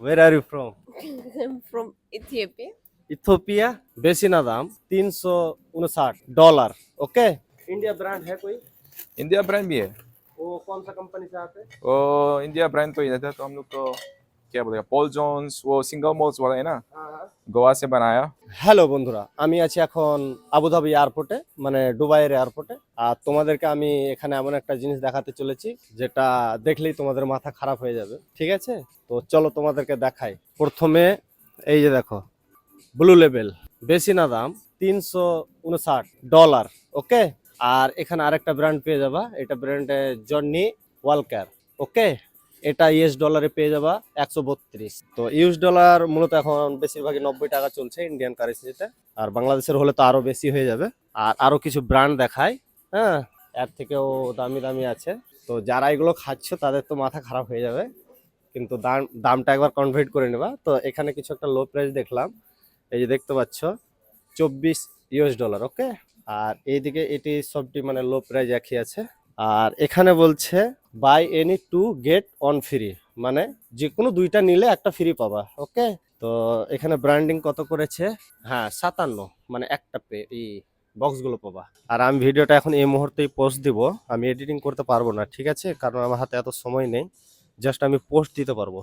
Where are you from? I'm from Ethiopia. Ethiopia बेसी ना दाम तीन सौ उनसाठ डॉलर ओके इंडिया ब्रांड है कोई इंडिया ब्रांड भी है वो कौन सा कंपनी से आते हैं वो इंडिया ब्रांड तो इधर तो हम लोग को क्या बोलेगा पॉल जोन्स वो सिंगल मोल्स वाला है ना गोवा से बनाया হ্যালো বন্ধুরা আমি আছি এখন আবুধাবি এয়ারপোর্টে মানে দুবাইয়ের এয়ারপোর্টে আর তোমাদেরকে আমি এখানে এমন একটা জিনিস দেখাতে চলেছি, যেটা দেখলেই তোমাদের মাথা খারাপ হয়ে যাবে, ঠিক আছে? তো চলো তোমাদেরকে দেখাই। প্রথমে এই যে দেখো ব্লু লেভেল বেশি না দাম, তিনশো উনষাট ডলার ওকে আর এখানে আরেকটা ব্র্যান্ড পেয়ে যাবা, এটা ব্র্যান্ডে জর্নি ওয়ালকার ওকে এটা ইউএস ডলারে পেয়ে যাবা একশো বত্রিশ। তো ইউএস ডলার মূলত এখন বেশিরভাগই নব্বই টাকা চলছে ইন্ডিয়ান কারেন্সিতে আর বাংলাদেশের হলে তো আরও বেশি হয়ে যাবে। আর আরও কিছু ব্র্যান্ড দেখায় হ্যাঁ। এর থেকেও দামি দামি আছে। তো যারা এগুলো খাচ্ছ, তাদের তো মাথা খারাপ হয়ে যাবে। কিন্তু দাম, দামটা একবার কনভার্ট করে নেবা। তো এখানে কিছু একটা লো প্রাইস দেখলাম। এই যে দেখতে পাচ্ছ, চব্বিশ ইউএস ডলার ওকে আর এইদিকে এটি সবটি মানে লো প্রাইস একই আছে। আর এখানে বলছে buy any two get one free মানে যে কোনো দুইটা নিলে একটা ফ্রি পাবা ওকে তো এখানে ব্র্যান্ডিং কত করেছে? হ্যাঁ সাতান্ন। মানে একটা পে ই বক্সগুলো পাবা। আর আমি ভিডিওটা এখন এই মুহূর্তেই পোস্ট দিব। আমি এডিটিং করতে পারব না, ঠিক আছে? কারণ আমার হাতে এত সময় নেই। জাস্ট আমি পোস্ট দিতে পারব।